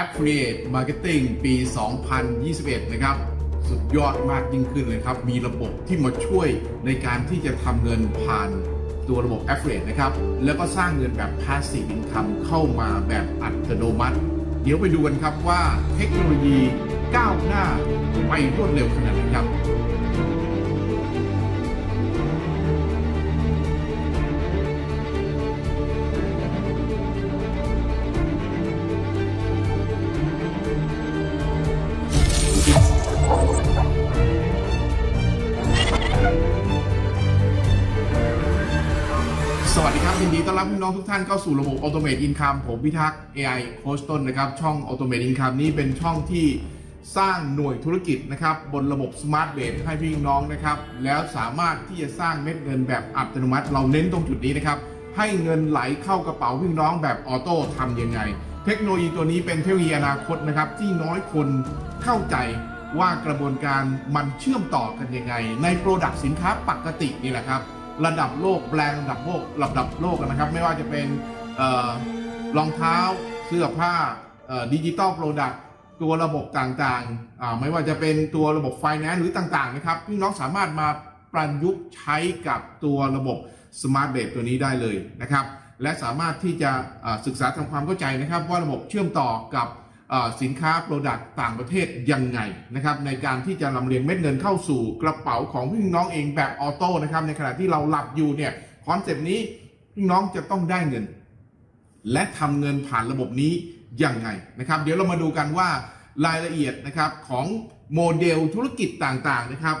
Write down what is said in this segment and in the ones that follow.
Affiliate Marketing ปี 2021 นะครับ สุดยอดมากยิ่งขึ้นเลยครับ มีระบบที่มาช่วยในการที่จะทำเงินผ่านตัวระบบ Affiliate นะครับ แล้วก็สร้างเงินแบบ Passive Income เข้ามาแบบอัตโนมัติ เดี๋ยวไปดูกันครับว่าเทคโนโลยีก้าวหน้าไปรวดเร็วขนาดไหนครับานเข้าสู่ระบบ Automate Income ผมพิทักษ์ AI โค้ชต้นนะครับ ช่อง Automate Income นี้เป็นช่องที่สร้างหน่วยธุรกิจนะครับ บนระบบ Smart Base ให้พี่น้องนะครับ แล้วสามารถที่จะสร้างเม็ดเงินแบบอัตโนมัติ เราเน้นตรงจุดนี้นะครับ ให้เงินไหลเข้ากระเป๋าพี่น้องแบบออโต้ทำยังไง เทคโนโลยีตัวนี้เป็นเทคโนโลยีอนาคตนะครับ ที่น้อยคนเข้าใจว่ากระบวนการมันเชื่อมต่อกันยังไง ในโปรดักต์สินค้าปกตินี่แหละครับ ระดับโลกแบรนด์ระดับโลกระดับโลกนะครับ ไม่ว่าจะเป็นเออรองเท้าเสื้อผ้าดิจิตอลโปรดักต์ตัวระบบต่างๆ ไม่ว่าจะเป็นตัวระบบไฟแนนซ์หรือต่างๆนะครับพี่น้องสามารถมาประยุกต์ใช้กับตัวระบบ Smart b a s e ตัวนี้ได้เลยนะครับ และสามารถที่จะศึกษาทำความเข้าใจนะครับ ว่าระบบเชื่อมต่อกับ สินค้าโปรดักต์ต่างประเทศยังไงนะครับในการที่จะลำเลียงเม็ดเงินเข้าสู่กระเป๋าของพี่น้องเองแบบออโต้นะครับในขณะที่เราหลับอยู่เนี่ยคอนเซปต์นี้พี่น้องจะต้องได้เงิน และทำเงินผ่านระบบนี้ยังไงนะครับ เดี๋ยวเรามาดูกันว่ารายละเอียดนะครับของโมเดลธุรกิจต่างๆนะครับ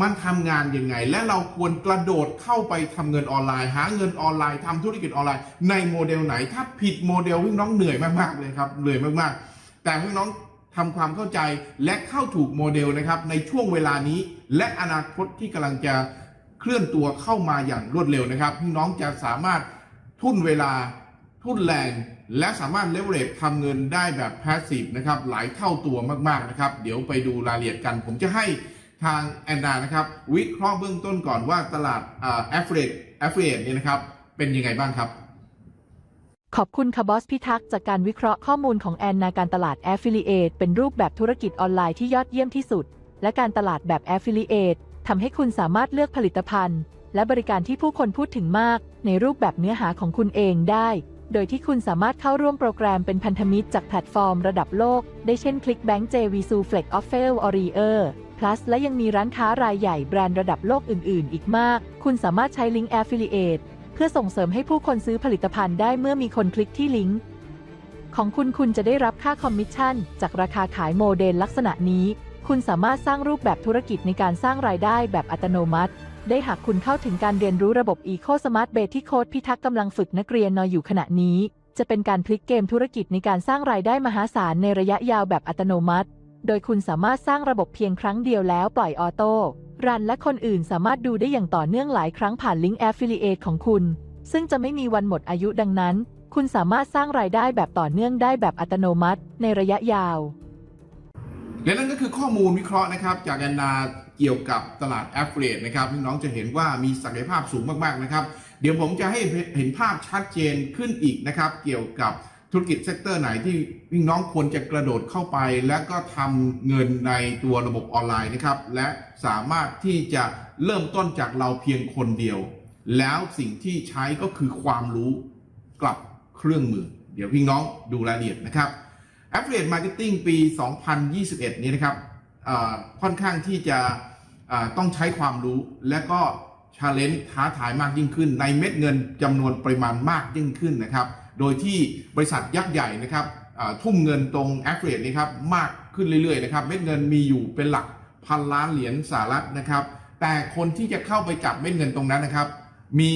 มันทำงานยังไง และเราควรกระโดดเข้าไปทำเงินออนไลน์ หาเงินออนไลน์ทำธุรกิจออนไลน์ ในโมเดลไหน ถ้าผิดโมเดลพี่น้องเหนื่อยมากๆเลยครับเหนื่อยมากๆ แต่พี่น้องทำความเข้าใจและเข้าถูกโมเดลนะครับในช่วงเวลานี้ และอนาคตที่กำลังจะเคลื่อนตัวเข้ามาอย่างรวดเร็วนะครับพี่น้องจะสามารถทุ่นเวลาทุ่นแรงและสามารถเลเวลเลททำเงินได้แบบแพสซีฟนะครับหลายเท่าตัวมากๆนะครับ เดี๋ยวไปดูรายละเอียดกัน ผมจะให้ ทางแอนนานะครับ วิเคราะห์เบื้องต้นก่อนว่าตลาดแอฟเฟรตแอฟเฟรตเนี่ยนะครับ เป็นยังไงบ้างครับ ขอบคุณค่ะบอสพิทักษ์จากการวิเคราะห์ข้อมูลของแอนนาการตลาด Affiliate เป็นรูปแบบธุรกิจออนไลน์ที่ยอดเยี่ยมที่สุด และการตลาดแบบ Affiliate ทำให้คุณสามารถเลือกผลิตภัณฑ์ และบริการที่ผู้คนพูดถึงมาก ในรูปแบบเนื้อหาของคุณเองได้ โดยที่คุณสามารถเข้าร่วมโปรแกรมเป็นพันธมิตรจากแพลตฟอร์มระดับโลก ได้เช่น ClickBank JVSU Flex o f f e l o r i e r Plus และยังมีร้านค้ารายใหญ่แบรนด์ระดับโลกอื่น ๆ อีกมาก คุณสามารถใช้ลิงก์ Affiliate เพื่อส่งเสริมให้ผู้คนซื้อผลิตภัณฑ์ได้เมื่อมีคนคลิกที่ลิงก์ของคุณคุณจะได้รับค่าคอมมิชชั่น จากราคาขายโมเดลลักษณะนี้ คุณสามารถสร้างรูปแบบธุรกิจในการสร้างรายได้แบบอัตโนมัติ ได้หากคุณเข้าถึงการเรียนรู้ระบบ Eco Smart b a ที่โค้ดพิทักษ์กำลังฝึกนักเรียนนอยอยู่ขณะนี้ จะเป็นการพลิกเกมธุรกิจในการสร้างรายได้มหาศาลในระยะยาวแบบอัตโนมัติ โดยคุณสามารถสร้างระบบเพียงครั้งเดียวแล้วปล่อยออโต้รันและคนอื่นสามารถดูได้อย่างต่อเนื่องหลายครั้งผ่านลิงก์ Affiliate ของคุณ ซึ่งจะไม่มีวันหมดอายุดังนั้น คุณสามารถสร้างรายได้แบบต่อเนื่องได้แบบอัตโนมัติในระยะยาว และนั่นก็คือข้อมูลวิเคราะห์นะครับ จากแอนนาเกี่ยวกับตลาด a f f i l i a t e นะครับน้องจะเห็นว่ามีศักยภาพสูงมากๆนะครับ เดี๋ยวผมจะให้เห็นภาพชัดเจนขึ้นอีกนะครับ เกี่ยวกับ ธุรกิจเซกเตอร์ไหนที่พี่น้องควรจะกระโดดเข้าไป แล้วก็ทำเงินในตัวระบบออนไลน์นะครับ และสามารถที่จะเริ่มต้นจากเราเพียงคนเดียว แล้วสิ่งที่ใช้ก็คือความรู้กลับเครื่องมือ เดี๋ยวพี่น้องดูรายละเอียดนะครับ Affiliate Marketing ปี 2021 นี้นะครับค่อนข้างที่จะต้องใช้ความรู้และก็ชาเลนจ์ท้าทายมากยิ่งขึ้น ในเม็ดเงินจำนวนปริมาณมากยิ่งขึ้นนะครับ โดยที่บริษัทยักษ์ใหญ่นะครับทุ่มเงินตรง Affiliate นี้ครับมากขึ้นเรื่อยๆนะครับเม็ดเงินมีอยู่เป็นหลักพันล้านเหรียญสหรัฐนะครับแต่คนที่จะเข้าไปจับเม็ดเงินตรงนั้นนะครับ มี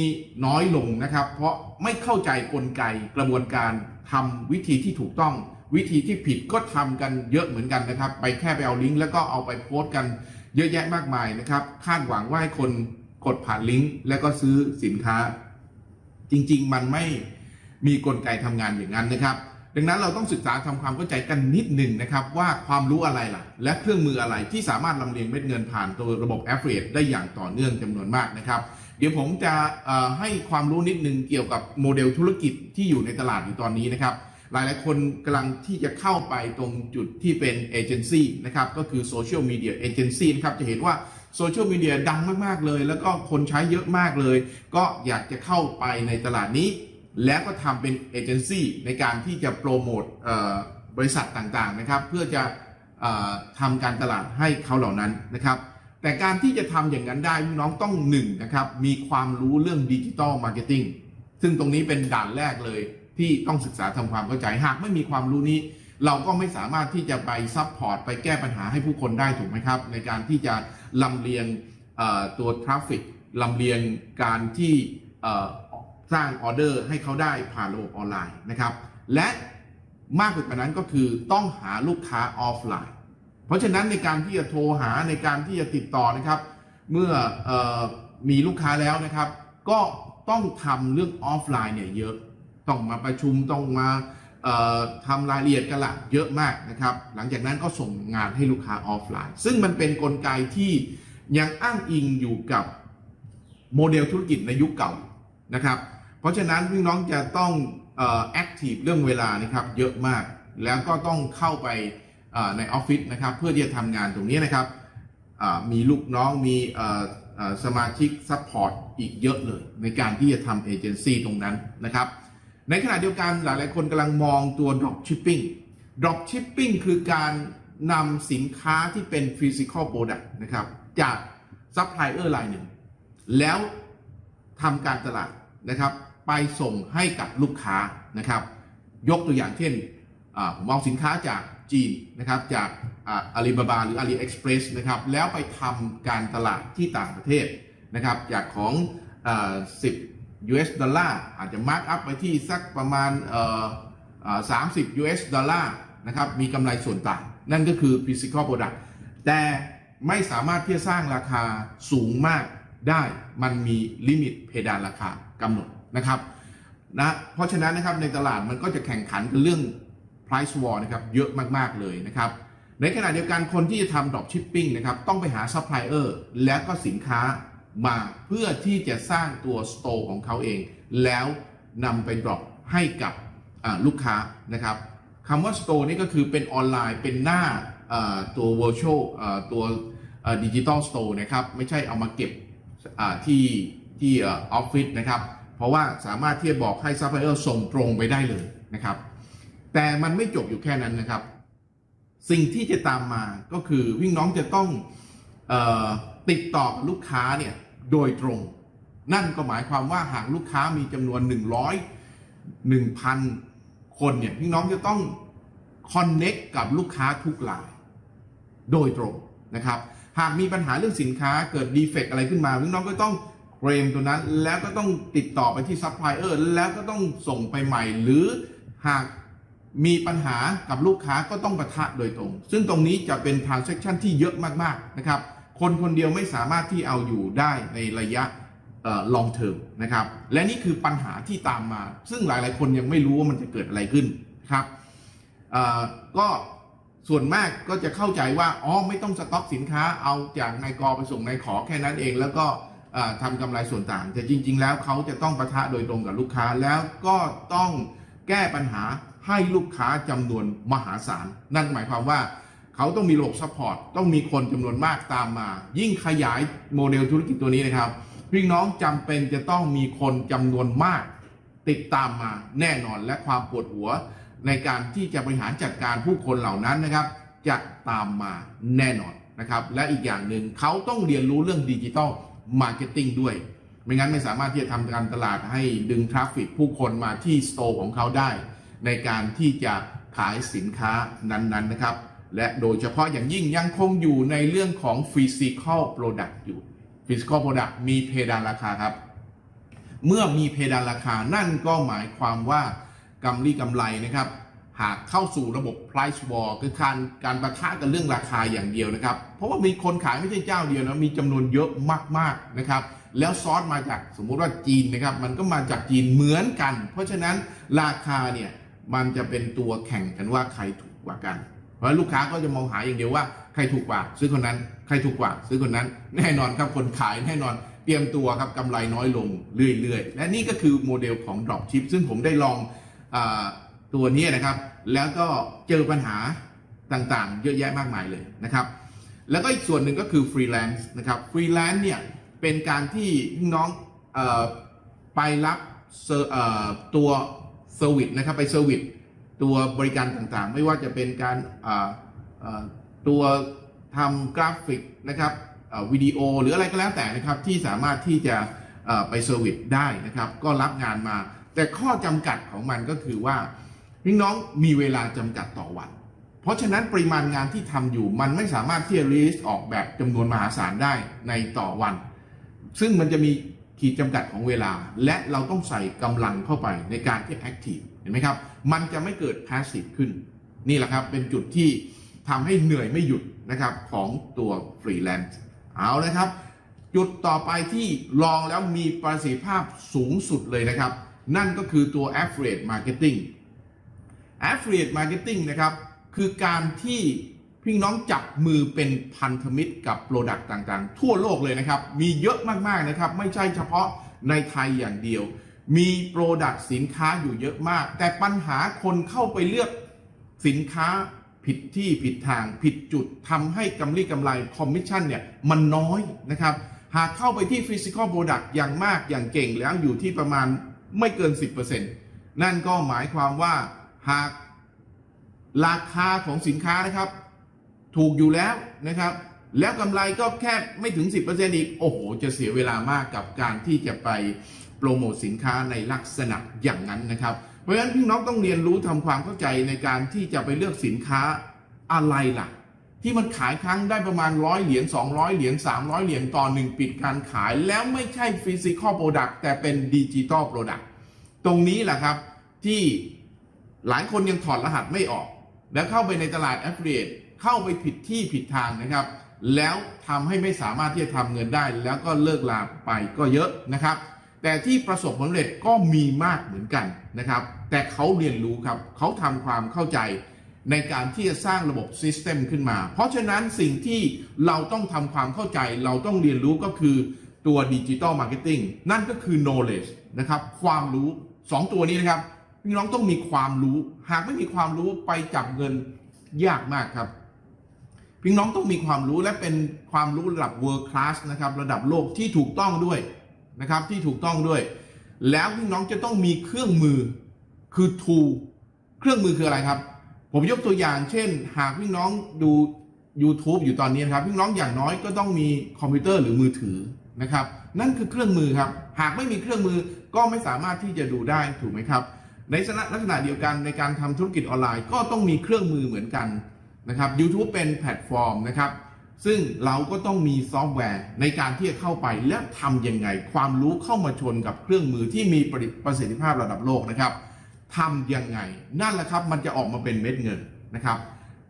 น้อยลงนะครับ เพราะไม่เข้าใจกลไกกระบวนการทำวิธีที่ถูกต้อง วิธีที่ผิดก็ทำกันเยอะเหมือนกันนะครับ ไปแค่ไปเอาลิงก์แล้วก็เอาไปโพสต์กันเยอะแยะมากมายนะครับคาดหวังว่าให้คนกดผ่านลิงก์แล้วก็ซื้อสินค้า จริง ๆ มันไม่ มีกลไกทำงานอย่างนั้นนะครับ ดังนั้นเราต้องศึกษาทำความเข้าใจกันนิดหนึ่งนะครับว่าความรู้อะไรล่ะ และเครื่องมืออะไรที่สามารถลำเลียงเม็ดเงินผ่านตัวระบบ Affiliate ได้อย่างต่อเนื่องจำนวนมากนะครับ เดี๋ยวผมจะให้ความรู้นิดนึงเกี่ยวกับโมเดลธุรกิจที่อยู่ในตลาดอยู่ตอนนี้นะครับหลายๆคนกำลังที่จะเข้าไปตรงจุดที่เป็นเอเจนซี่นะครับก็คือโซเชียลมีเดียเอเจนซี่นะครับจะเห็นว่าโซเชียลมีเดียดังมาก ๆ เลย แล้วก็คนใช้เยอะมากเลย ก็อยากจะเข้าไปในตลาดนี้ แล้วก็ทำเป็นเอเจนซี่ในการที่จะโปรโมทบริษัทต่างๆนะครับ เพื่อจะอทำการตลาดให้เขาเหล่านั้นนะครับ แต่การที่จะทำอย่างนั้นได้พี่น้องต้องหนึ่งนะครับมีความรู้เรื่องดิจิ t a ลมาร์เก็ตติ้งซึ่งตรงนี้เป็นด่านแรกเลยที่ต้องศึกษาทำความเข้าใจหากไม่มีความรู้นี้ เราก็ไม่สามารถที่จะไปซัพพอร์ตไปแก้ปัญหาให้ผู้คนได้ถูกไหมครับ ในการที่จะลำเลียงตัวทราฟฟิกลำเลียงการที่ สร้างออเดอร์ให้เขาได้ผ่านระบบออนไลน์นะครับ และมากไปกว่านั้นก็คือต้องหาลูกค้าออฟไลน์ เพราะฉะนั้นในการที่จะโทรหาในการที่จะติดต่อนะครับ เมื่อออมีลูกค้าแล้วนะครับ ก็ต้องทำเรื่องออฟไลน์เนี่ยเยอะ ต้องมาประชุมต้องมาเอ่อทำรายละเอียดกันละเยอะมากนะครับ หลังจากนั้นก็ส่งงานให้ลูกค้าออฟไลน์ ซึ่งมันเป็นนกลไกที่ยังอ้างอิงอยู่กับโมเดลธุรกิจในยุคเก่านะครับ เพราะฉะนั้นพี่น้องจะต้องแอคทีฟเรื่องเวลานะครับเยอะมาก แล้วก็ต้องเข้าไปในออฟฟิศนะครับ เพื่อที่จะทำงานตรงนี้นะครับมีลูกน้องมีสมาชิกซัพพอร์ตอีกเยอะเลย ในการที่จะทำเอเจนซี่ตรงนั้นนะครับ ในขณะเดียวกันหลายๆคนกำลังมองตัว drop shipping drop shipping คือการนำสินค้าที่เป็น physical product นะครับ จากซัพพลายเออร์รายหนึ่ง แล้วทำการตลาดนะครับ ไปส่งให้กับลูกค้านะครับ ยกตัวอย่างเช่นผมเอาสินค้าจากจีนนะครับจากอาลีบาบาหรือ AliExpress นะครับแล้วไปทำการตลาดที่ต่างประเทศนะครับจากของอ10 US ดอลลาร์อาจจะมาร์กอัพไปที่สักประมาณ30 US ดอลลาร์นะครับมีกำไรส่วนต่าง นั่นก็คือ physical product แต่ไม่สามารถที่จะสร้างราคาสูงมากได้มันมีลิมิตเพดานราคากำหนด นะครับนะเพราะฉะนั้นนะครับในตลาดมันก็จะแข่งขันกันเรื่อง price war นะครับเยอะมาก ๆ เลยนะครับ ในขณะเดียวกันคนที่จะทำ drop shipping นะครับต้องไปหา supplier แล้วก็สินค้ามาเพื่อที่จะสร้างตัว store ของเขาเอง แล้วนำไป drop ให้กับลูกค้านะครับคำว่า store นี่ก็คือเป็นออนไลน์เป็นหน้าตัว virtual ตัวดิจิ t a l store นะครับไม่ใช่เอามาเก็บที่ที่ออฟฟิศนะครับ เพราะว่าสามารถที่จะบอกให้ซัพพลายเออร์ส่งตรงไปได้เลยนะครับ แต่มันไม่จบอยู่แค่นั้นนะครับ สิ่งที่จะตามมาก็คือพี่งน้องจะต้องออติดต่อกับลูกค้าเนี่ยโดยตรง นั่นก็หมายความว่าหากลูกค้ามีจำนวน 100 1,000 คนเนี่ยพี่น้องจะต้องคอนเน็กกับลูกค้าทุกราย โดยตรงนะครับ หากมีปัญหาเรื่องสินค้าเกิดดีเฟกอะไรขึ้นมาพี่น้องก็ต้อง เคลมตัวนั้นแล้วก็ต้องติดต่อไปที่ซัพพลายเออร์แล้วก็ต้องส่งไปใหม่ หรือหากมีปัญหากับลูกค้าก็ต้องประทะโดยตรง ซึ่งตรงนี้จะเป็น transaction ที่เยอะมากๆนะครับ คนคนเดียวไม่สามารถที่เอาอยู่ได้ในระยะเอ่อ long term นะครับ และนี่คือปัญหาที่ตามมา ซึ่งหลายๆ คนยังไม่รู้ว่ามันจะเกิดอะไรขึ้นครับก็ส่วนมากก็จะเข้าใจว่า อ๋อ ไม่ต้องสต็อกสินค้า เอาจากนายกอไปส่งนายขอแค่นั้นเอง แล้วก็ ทำกำไรส่วนต่าง แต่จริง ๆ แล้วเขาจะต้องประทะโดยตรงกับลูกค้าแล้วก็ต้องแก้ปัญหาให้ลูกค้าจำนวนมหาศาล นั่นหมายความว่าเขาต้องมีระบบซัพพอร์ตต้องมีคนจำนวนมากตามมา ยิ่งขยายโมเดลธุรกิจตัวนี้นะครับพี่น้องจำเป็นจะต้องมีคนจำนวนมากติดตามมาแน่นอนและความปวดหัว ในการที่จะบริหารจัดการผู้คนเหล่านั้นนะครับ จะตามมาแน่นอนนะครับ และอีกอย่างหนึ่งเขาต้องเรียนรู้เรื่องดิจิ t a ล มาร์เก็ตติ้งด้วย ไม่งั้นไม่สามารถที่จะทำการตลาดให้ดึงทราฟฟิกผู้คนมาที่สโตร์ของเขาได้ ในการที่จะขายสินค้านั้นๆนะครับ และโดยเฉพาะอย่างยิ่งยังคงอยู่ในเรื่องของ Physical Product อยู่ Physical Product มีเพดานราคาครับ เมื่อมีเพดานราคานั่นก็หมายความว่ากำไรกำไรนะครับ หากเข้าสู่ระบบ price war คือการการประทะกันเรื่องราคาอย่างเดียวนะครับ เพราะว่ามีคนขายไม่ใช่เจ้าเดียวนะ มีจำนวนเยอะมากๆนะครับ แล้วซอสมาจากสมมุติว่าจีนนะครับ มันก็มาจากจีนเหมือนกัน เพราะฉะนั้นราคาเนี่ยมันจะเป็นตัวแข่งกันว่าใครถูกกว่ากัน เพราะลูกค้าก็จะมองหาอย่างเดียวว่าใครถูกกว่า ซื้อคนนั้น ใครถูกกว่า ซื้อคนนั้น แน่นอนครับคนขายแน่นอนเตรียมตัวครับกำไรน้อยลงเรื่อยๆ และนี่ก็คือโมเดลของ Dropship ซึ่งผมได้ลองอ ตัวนี้นะครับ แล้วก็เจอปัญหาต่างๆ เยอะแยะมากมายเลยนะครับ แล้วก็อีกส่วนหนึ่งก็คือฟรีแลนซ์นะครับฟรีแลนซ์เนี่ยเป็นการที่น้องออไปรับตัวเซอร์วิสนะครับไปเซอร์วิสตัวบริการต่างๆ ไม่ว่าจะเป็นการตัวทำกราฟิกนะครับวิดีโอหรืออะไรก็แล้วแต่นะครับที่สามารถที่จะไปเซอร์วิสได้นะครับ ก็รับงานมา แต่ข้อจำกัดของมันก็คือว่า พี่น้องมีเวลาจำกัดต่อวัน เพราะฉะนั้นปริมาณงานที่ทำอยู่มันไม่สามารถที่จะรีสออกแบบจำนวนมหาศาลได้ในต่อวัน ซึ่งมันจะมีขีดจำกัดของเวลา และเราต้องใส่กำลังเข้าไปในการที่แอคทีฟเห็นไหมครับ มันจะไม่เกิดพาสซีฟขึ้น นี่แหละครับเป็นจุดที่ทำให้เหนื่อยไม่หยุดนะครับของตัวฟรีแลนซ์เอาเลยครับ จุดต่อไปที่ลองแล้วมีประสิทธิภาพสูงสุดเลยนะครับ นั่นก็คือตัว Affiliate Marketing Affiliate Marketing นะครับ คือการที่พี่น้องจับมือเป็นพันธมิตรกับโปรดักต์ต่างๆ ทั่วโลกเลยนะครับ มีเยอะมากๆนะครับ ไม่ใช่เฉพาะในไทยอย่างเดียว มีโปรดักต์สินค้าอยู่เยอะมาก แต่ปัญหาคนเข้าไปเลือกสินค้าผิดที่ผิดทางผิดจุดทำให้กำไรกำไรคอมมิชชั่นเนี่ยมันน้อยนะครับ หากเข้าไปที่ Physical Product อย่างมากอย่างเก่งแล้วอยู่ที่ประมาณไม่เกิน 10%นั่นก็หมายความว่า หากราคาของสินค้านะครับ ถูกอยู่แล้วนะครับ แล้วกำไรก็แค่ไม่ถึง 10%อีก โอ้โห จะเสียเวลามากกับการที่จะไปโปรโมทสินค้าในลักษณะอย่างนั้นนะครับ เพราะฉะนั้นพี่น้องต้องเรียนรู้ทำความเข้าใจในการที่จะไปเลือกสินค้าอะไรล่ะ ที่มันขายครั้งได้ประมาณร้อยเหรียญ200 เหรียญ300 เหรียญต่อหนึ่งปิดการขาย แล้วไม่ใช่ฟิสิกอลโปรดักต์แต่เป็นดิจิตอลโปรดักต์ตรงนี้แหละครับที่ หลายคนยังถอดรหัสไม่ออก แล้วเข้าไปในตลาด Affiliate เข้าไปผิดที่ผิดทางนะครับ แล้วทำให้ไม่สามารถที่จะทำเงินได้ แล้วก็เลิกลาไปก็เยอะนะครับ แต่ที่ประสบผลสำเร็จก็มีมากเหมือนกันนะครับ แต่เขาเรียนรู้ครับเขาทำความเข้าใจในการที่จะสร้างระบบซิสเต็มขึ้นมา เพราะฉะนั้นสิ่งที่เราต้องทำความเข้าใจ เราต้องเรียนรู้ก็คือตัวดิจิ t a ลมาร์เก็ตติ้งนั่นก็คือ knowledge นะครับ ความรู้ 2 ตัวนี้นะครับ พี่น้องต้องมีความรู้ หากไม่มีความรู้ไปจับเงินยากมากครับ พี่น้องต้องมีความรู้และเป็นความรู้ระดับ world class นะครับ ระดับโลกที่ถูกต้องด้วยนะครับ ที่ถูกต้องด้วย แล้วพี่น้องจะต้องมีเครื่องมือคือ tool เครื่องมือคืออะไรครับ ผมยกตัวอย่าง เช่น หากพี่น้องดู YouTube อยู่ตอนนี้นะครับพี่น้องอย่างน้อยก็ต้องมีคอมพิวเตอร์หรือมือถือนะครับ นั่นคือเครื่องมือครับ หากไม่มีเครื่องมือก็ไม่สามารถที่จะดูได้ถูกไหมครับ ในลักษณะเดียวกันในการทำธุรกิจออนไลน์ก็ต้องมีเครื่องมือเหมือนกันนะครับ YouTube เป็นแพลตฟอร์มนะครับ ซึ่งเราก็ต้องมีซอฟต์แวร์ในการที่จะเข้าไปและทำยังไง ความรู้เข้ามาชนกับเครื่องมือที่มีประสิทธิภาพระดับโลกนะครับทำยังไง นั่นแหละครับมันจะออกมาเป็นเม็ดเงินนะครับ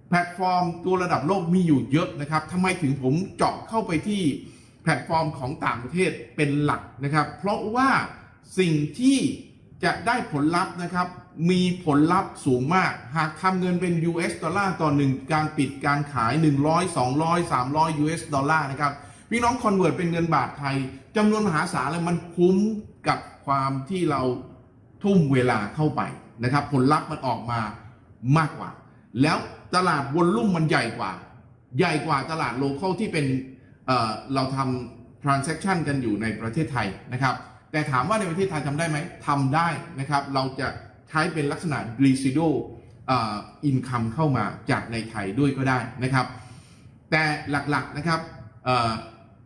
แพลตฟอร์มตัวระดับโลกมีอยู่เยอะนะครับทำไมถึงผมเจาะเข้าไปที่แพลตฟอร์มของต่างประเทศเป็นหลักนะครับ เพราะว่าสิ่งที่ จะได้ผลลัพธ์นะครับ มีผลลัพธ์สูงมาก หากทำเงินเป็น US ดอลลาร์ต่อหนึ่งการปิดการขาย 100 200 300 US ดอลลาร์นะครับ พี่น้องคอนเวิร์ตเป็นเงินบาทไทยจำนวนมหาศาลเลยมันคุ้มกับความที่เราทุ่มเวลาเข้าไปนะครับ ผลลัพธ์มันออกมามากกว่า แล้วตลาดวอลลุ่มมันใหญ่กว่า ใหญ่กว่าตลาดโลเคอลที่เป็นเเราทำ transaction กันอยู่ในประเทศไทยนะครับ แต่ถามว่าในประเทศไทยทำได้ไหมทำได้นะครับ เราจะใช้เป็นลักษณะ residual income เข้ามาจากในไทยด้วยก็ได้นะครับ แต่หลักๆนะครับ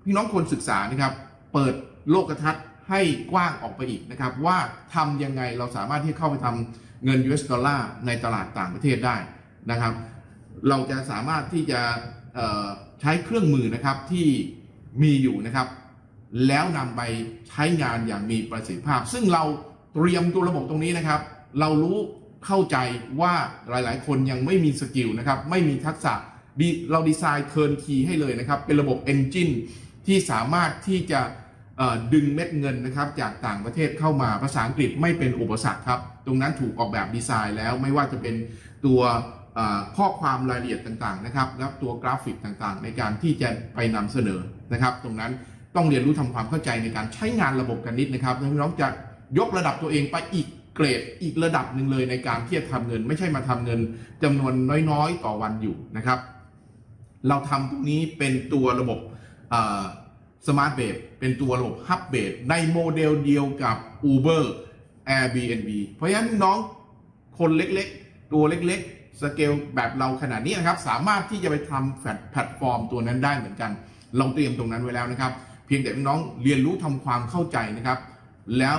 พี่น้องควรศึกษานะครับ เปิดโลกทัศน์ให้กว้างออกไปอีกนะครับ ว่าทำยังไงเราสามารถที่เข้าไปทำเงิน US ดอลลาร์ในตลาดต่างประเทศได้นะครับ เราจะสามารถที่จะใช้เครื่องมือนะครับที่มีอยู่นะครับ แล้วนำไปใช้งานอย่างมีประสิทธิภาพ ซึ่งเราเตรียมตัวระบบตรงนี้นะครับ เรารู้เข้าใจว่าหลาย ๆ คนยังไม่มีสกิลนะครับ ไม่มีทักษะเราดีไซน์เทิร์นคีให้เลยนะครับ เป็นระบบ Engine ที่สามารถที่จะดึงเม็ดเงินนะครับจากต่างประเทศเข้ามาภาษาอังกฤษไม่เป็นอุปสรรคครับ ตรงนั้นถูกออกแบบดีไซน์แล้วไม่ว่าจะเป็นตัวข้อความรายละเอียดต่างๆนะครับ แล้วตัวกราฟิกต่างๆ ในการที่จะไปนำเสนอนะครับ ตรงนั้น ต้องเรียนรู้ทำความเข้าใจในการใช้งานระบบกันนิดนะครับน้องๆจะยกระดับตัวเองไปอีกเกรดอีกระดับหนึ่งเลยในการที่จะทำเงิน ไม่ใช่มาทำเงินจำนวนน้อยๆ ต่อวันอยู่นะครับ เราทำตรงนี้เป็นตัวระบบสมาร์ทเบ e เป็นตัวระบบฮับเบ e ในโมเดลเดียวกับ Uber Airbnb เพราะฉะนั้นน้องคนเล็กๆ ตัวเล็กๆ สเกลแบบเราขนาดนี้นะครับ สามารถที่จะไปทำแพลตฟอร์มตัวนั้นได้เหมือนกัน เราเตรียมตรงนั้นไว้แล้วนะครับ เพียงแต่พี่น้องเรียนรู้ทำความเข้าใจนะครับ แล้ว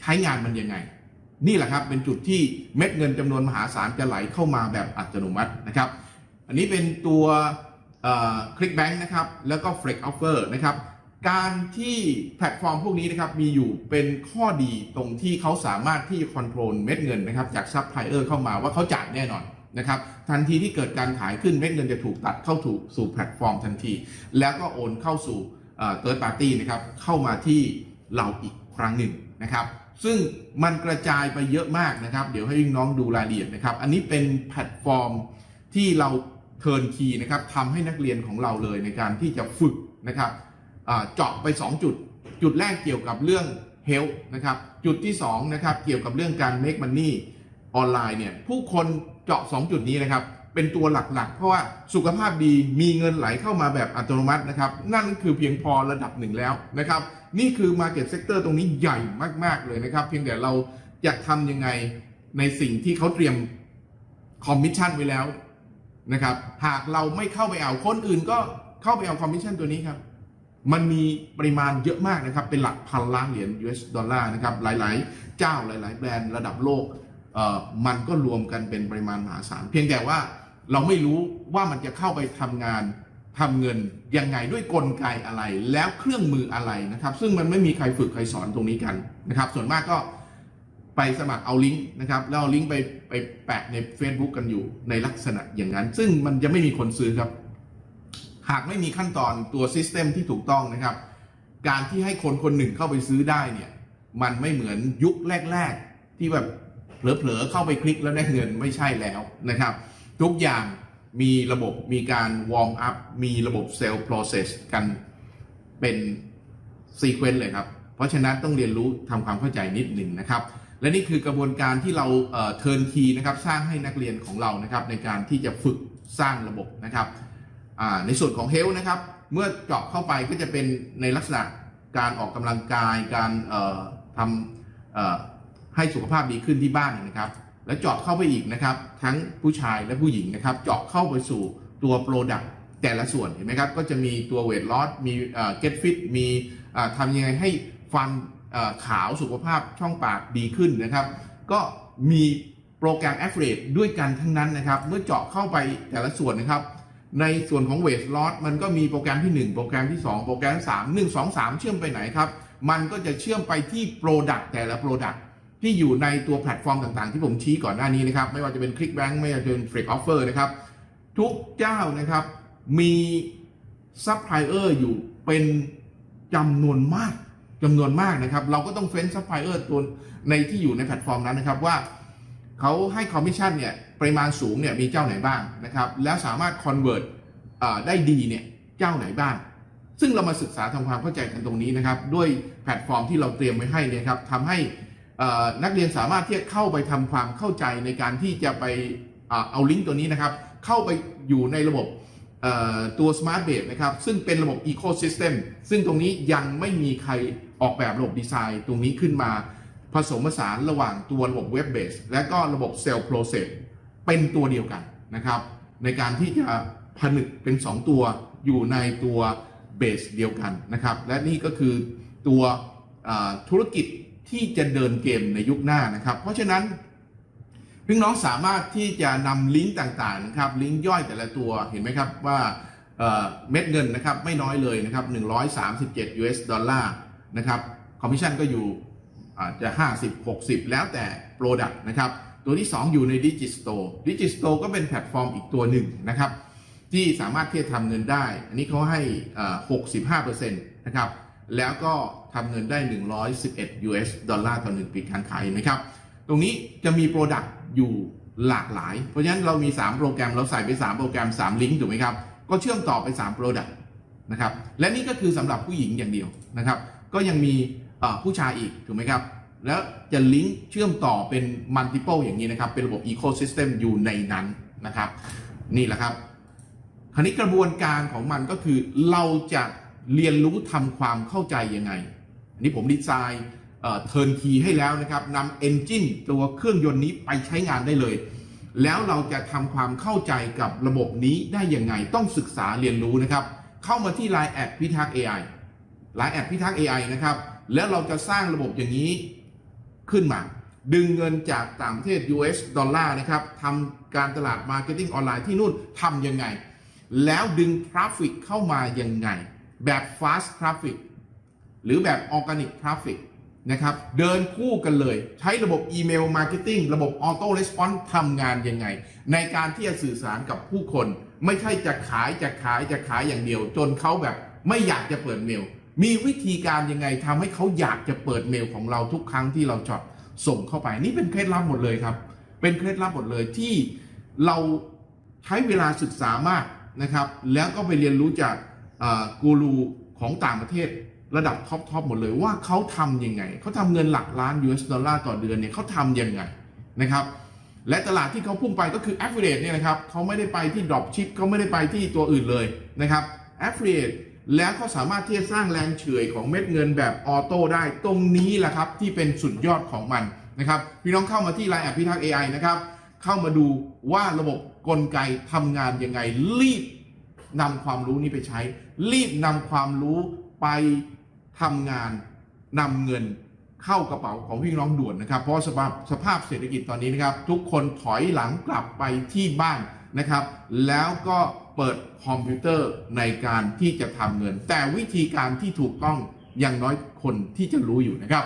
ใช้งานมันยังไง นี่แหละครับเป็นจุดที่เม็ดเงินจำนวนมหาศาลจะไหลเข้ามาแบบอัตโนมัตินะครับ อันนี้เป็นตัวคลิกแบงค์นะครับ แล้วก็ Flex Offer นะครับ การที่แพลตฟอร์มพวกนี้นะครับมีอยู่เป็นข้อดีตรงที่เขาสามารถที่คอนโทรลเม็ดเงินนะครับจากซัพพลายเออร์เข้ามาว่าเขาจ่ายแน่นอนนะครับทันทีที่เกิดการขายขึ้นเม็ดเงินจะถูกตัดเข้าถูกสู่แพลตฟอร์มทันที แล้วก็โอนเข้าสู่ เติร์ดปาร์ตี้นะครับเข้ามาที่เราอีกครั้งหนึ่งนะครับ ซึ่งมันกระจายไปเยอะมากนะครับ เดี๋ยวให้น้องดูรายละเอียดนะครับ อันนี้เป็นแพลตฟอร์มที่เราเทิร์นคีนะครับทำให้นักเรียนของเราเลยในการที่จะฝึกนะครับเจาะไป 2 จุด จุดแรกเกี่ยวกับเรื่อง health นะครับ จุดที่2นะครับเกี่ยวกับเรื่องการ make money ออนไลน์เนี่ยผู้คนเจาะ 2 จุดนี้นะครับ เป็นตัวหลักๆ เพราะว่าสุขภาพดีมีเงินไหลเข้ามาแบบอัตโนมัตินะครับ นั่นคือเพียงพอระดับหนึ่งแล้วนะครับ นี่คือ Market Sector ตรงนี้ใหญ่มากๆเลยนะครับ เพียงแต่เราอยากทำยังไงในสิ่งที่เขาเตรียมคอมมิชชั่นไว้แล้วนะครับ หากเราไม่เข้าไปเอาคนอื่นก็เข้าไปเอาคอมมิชชั่นตัวนี้ครับมันมีปริมาณเยอะมากนะครับ เป็นหลักพันล้านเหรียญ US ดอลลาร์นะครับ หลาย ๆ เจ้าหลาย ๆ แบรนด์ระดับโลกเอ่อมันก็รวมกันเป็นปริมาณมหาศาล เพียงแต่ว่า เราไม่รู้ว่ามันจะเข้าไปทำงานทำเงินยังไงด้วยกลไกอะไร แล้วเครื่องมืออะไรนะครับ ซึ่งมันไม่มีใครฝึกใครสอนตรงนี้กันนะครับ ส่วนมากก็ไปสมัครเอาลิงก์นะครับแล้วเอาลิงก์ไปไปแปะใน Facebook กันอยู่ในลักษณะอย่างนั้น ซึ่งมันจะไม่มีคนซื้อครับ หากไม่มีขั้นตอนตัวซิสเต็มที่ถูกต้องนะครับ การที่ให้คนคนหนึ่งเข้าไปซื้อได้เนี่ย มันไม่เหมือนยุคแรก ๆ ที่แบบเผลอๆเข้าไปคลิกแล้วได้เงินไม่ใช่แล้วนะครับ ทุกอย่างมีระบบมีการวอร์มอัพมีระบบเซลล์ process กันเป็นซีเควนต์เลยครับ เพราะฉะนั้นต้องเรียนรู้ทำความเข้าใจนิดหนึ่งนะครับ และนี่คือกระบวนการที่เราเทิร์นคีนะครับสร้างให้นักเรียนของเรานะครับ ในการที่จะฝึกสร้างระบบนะครับในส่วนของเฮลนะครับ เมื่อเจาะเข้าไปก็จะเป็นในลักษณะการออกกำลังกายการทำให้สุขภาพดีขึ้นที่บ้านนะครับ และเจาะเข้าไปอีกนะครับ ทั้งผู้ชายและผู้หญิงนะครับ เจาะเข้าไปสู่ตัวโปรดักต์แต่ละส่วนเห็นไหมครับ ก็จะมีตัวเวทลอสมีเอ่อ get fit มีอ่าทำยังไงให้ฟันเอ่อขาวสุขภาพช่องปากดีขึ้นนะครับ ก็มีโปรแกรม a f f i l i a t e ด้วยกันทั้งนั้นนะครับ เมื่อเจาะเข้าไปแต่ละส่วนนะครับ ในส่วนของเวทลอสมันก็มีโปรแกรมที่ 1 โปรแกรมที่ 2 โปรแกรมที่3 1 2 3 เชื่อมไปไหนครับ มันก็จะเชื่อมไปที่ Product แต่ละ Product ที่อยู่ในตัวแพลตฟอร์มต่างๆ ที่ผมชี้ก่อนหน้านี้นะครับ ไม่ว่าจะเป็น ClickBank ไม่ว่าจะเป็น Freak Offer นะครับ ทุกเจ้านะครับมีซัพพลายเออร์อยู่เป็นจำนวนมากจำนวนมากนะครับ เราก็ต้องเฟ้นซัพพลายเออร์ตัวในที่อยู่ในแพลตฟอร์มนั้นนะครับว่าเขาให้คอมมิชชั่นเนี่ยปริมาณสูงเนี่ยมีเจ้าไหนบ้างนะครับ แล้วสามารถคอนเวิร์ตได้ดีเนี่ยเจ้าไหนบ้าง ซึ่งเรามาศึกษาทำความเข้าใจกันตรงนี้นะครับ ด้วยแพลตฟอร์มที่เราเตรียมไว้ให้เนี่ยครับทำให้ นักเรียนสามารถที่จะเข้าไปทำความเข้าใจในการที่จะไปอเอาลิงก์ตัวนี้นะครับ เข้าไปอยู่ในระบบตัว Smart Base นะครับ ซึ่งเป็นระบบ Ecosystem ซึ่งตรงนี้ยังไม่มีใครออกแบบระบบดีไซน์ ตรงนี้ขึ้นมาผสมผสานระหว่างตัวระบบเว็บเบสและก็ระบบเซลล์โปรเซสเป็นตัวเดียวกันนะครับ ในการที่จะผนึกเป็น 2 ตัวอยู่ในตัวเบสเดียวกันนะครับ และนี่ก็คือตัวธุรกิจ ที่จะเดินเกมในยุคหน้านะครับ เพราะฉะนั้นพี่น้องสามารถที่จะนำลิงก์ต่างๆนะครับลิงก์ย่อยแต่ละตัวเห็นไหมครับว่าเเม็ดเงินนะครับไม่น้อยเลยนะครับ137 US ดอลลาร์นะครับคอมมิชชั่นก็อยู่อาจจะ 50 60 แล้วแต่ Product นะครับ ตัวที่ 2 อยู่ใน Digistore Digistore ก็เป็นแพลตฟอร์มอีกตัวหนึ่งนะครับ ที่สามารถที่จะทำเงินได้ อันนี้เขาให้อ่า65%นะครับ แล้วก็ทำเงินได้ 111 US ดอลลาร์ต่อหนึ่งปีการขายนะครับ ตรงนี้จะมี Product อยู่หลากหลาย เพราะฉะนั้นเรามี 3 โปรแกรม เราใส่ไป 3 โปรแกรม 3 ลิงก์ถูกไหมครับ ก็เชื่อมต่อไป3 Product นะครับ และนี่ก็คือสำหรับผู้หญิงอย่างเดียวนะครับ ก็ยังมีผู้ชายอีกถูกไหมครับ แล้วจะลิงก์เชื่อมต่อเป็น multiple อย่างนี้นะครับ เป็นระบบ ecosystem อยู่ในนั้นนะครับ นี่แหละครับ คราวนี้กระบวนการของมันก็คือเราจะ เรียนรู้ทำความเข้าใจยังไง อันนี้ผมดีไซน์เทิร์นคีให้แล้วนะครับนำเอนจินตัวเครื่องยนต์นี้ไปใช้งานได้เลย แล้วเราจะทำความเข้าใจกับระบบนี้ได้ยังไง ต้องศึกษาเรียนรู้นะครับ เข้ามาที่ Line แอดพิทักษ์ AI Line แอดพิทักษ์ AI นะครับ แล้วเราจะสร้างระบบอย่างนี้ขึ้นมา ดึงเงินจากต่างประเทศ US ดอลลาร์นะครับทำการตลาดมาร์เก็ตติ้งออนไลน์ที่นู่นทำยังไง แล้วดึงทราฟฟิกเข้ามายังไง แบบ fast traffic หรือแบบ organic traffic นะครับ เดินคู่กันเลย ใช้ระบบอีเมลมาร์เก็ตติ้งระบบ auto response ทำงานยังไง ในการที่จะสื่อสารกับผู้คน ไม่ใช่จะขายจะขายจะขายอย่างเดียว จนเขาแบบไม่อยากจะเปิดเมล มีวิธีการยังไงทำให้เขาอยากจะเปิดเมลของเราทุกครั้งที่เราจอดส่งเข้าไป นี่เป็นเคล็ดลับหมดเลยครับ เป็นเคล็ดลับหมดเลยที่เราใช้เวลาศึกษามากนะครับ แล้วก็ไปเรียนรู้จาก กูรูของต่างประเทศระดับท็อปทอปหมดเลยว่าเขาทำยังไง เขาทำเงินหลักล้าน US ดอลลาร์ต่อเดือนเนี่ยเขาทำยังไงนะครับและตลาดที่เขาพุ่งไปก็คือ Affiliate เนี่ยนะครับเขาไม่ได้ไปที่ Dropship เขาไม่ได้ไปที่ตัวอื่นเลยนะครับ Affiliate แล้วเขาสามารถที่จะสร้างแรงเฉื่อยของเม็ดเงินแบบออโต้ได้ตรงนี้แหละครับ ที่เป็นสุดยอดของมันนะครับพี่น้องเข้ามาที่ Line แอพิทักษ์ AI นะครับ เข้ามาดูว่าระบบกลไกทำงานยังไงรีบ นำความรู้นี้ไปใช้ รีบนำความรู้ไปทำงานนำเงินเข้ากระเป๋าของพี่น้องด่วนนะครับ เพราะสภาพสภาพเศรษฐกิจตอนนี้นะครับ ทุกคนถอยหลังกลับไปที่บ้านนะครับ แล้วก็เปิดคอมพิวเตอร์ในการที่จะทำเงิน แต่วิธีการที่ถูกต้องยังน้อยคนที่จะรู้อยู่นะครับ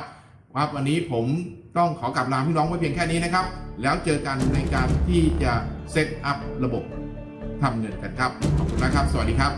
ครับวันนี้ผมต้องขอกลับลาพี่น้องไว้เพียงแค่นี้นะครับ แล้วเจอกันในการที่จะเซตอัพระบบ ทำเงินกันครับ ขอบคุณนะครับ สวัสดีครับ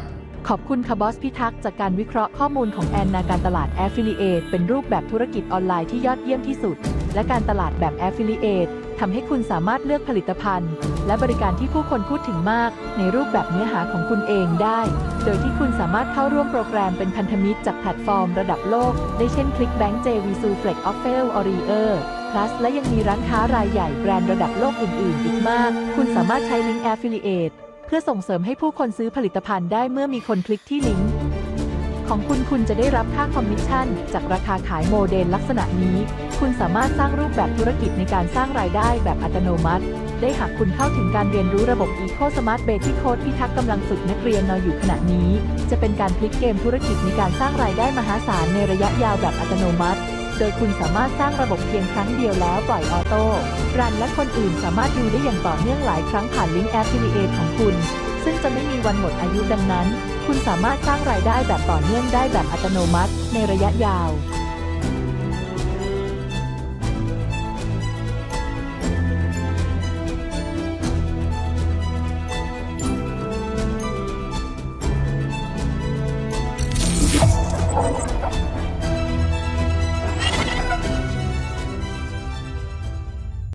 ขอบคุณค่ะบอสพิทักษ์จากการวิเคราะห์ข้อมูลของแอนนาการตลาด Affiliate เป็นรูปแบบธุรกิจออนไลน์ที่ยอดเยี่ยมที่สุด และการตลาดแบบ Affiliate ทำให้คุณสามารถเลือกผลิตภัณฑ์ และบริการที่ผู้คนพูดถึงมาก ในรูปแบบเนื้อหาของคุณเองได้ โดยที่คุณสามารถเข้าร่วมโปรแกรมเป็นพันธมิตรจากแพลตฟอร์มระดับโลก ได้เช่น ClickBank JVSU Flex o f f e l o r i e r Plus และยังมีร้านค้ารายใหญ่แบรนด์ระดับโลกอื่น ๆ อีกมาก คุณสามารถใช้ลิงก์ Affiliate พื่อส่งเสริมให้ผู้คนซื้อผลิตภัณฑ์ได้เมื่อมีคนคลิกที่ลิงก์ของคุณคุณจะได้รับค่าคอมมิชชั่น จากราคาขายโมเดลลักษณะนี้ คุณสามารถสร้างรูปแบบธุรกิจในการสร้างรายได้แบบอัตโนมัติ ได้หากคุณเข้าถึงการเรียนรู้ระบบ Eco Smart b a ที่โค้ดพิทักษ์กำลังฝึกนักเรียนนออยู่ขณะนี้ จะเป็นการพลิกเกมธุรกิจในการสร้างรายได้มหาศาลในระยะยาวแบบอัตโนมัติ โดยคุณสามารถสร้างระบบเพียงครั้งเดียวแล้วปล่อยออโต้รันและคนอื่นสามารถดูได้อย่างต่อเนื่องหลายครั้งผ่านลิงก์แอฟฟิลิเอทของคุณ ซึ่งจะไม่มีวันหมดอายุดังนั้น คุณสามารถสร้างรายได้แบบต่อเนื่องได้แบบอัตโนมัติ ในระยะยาว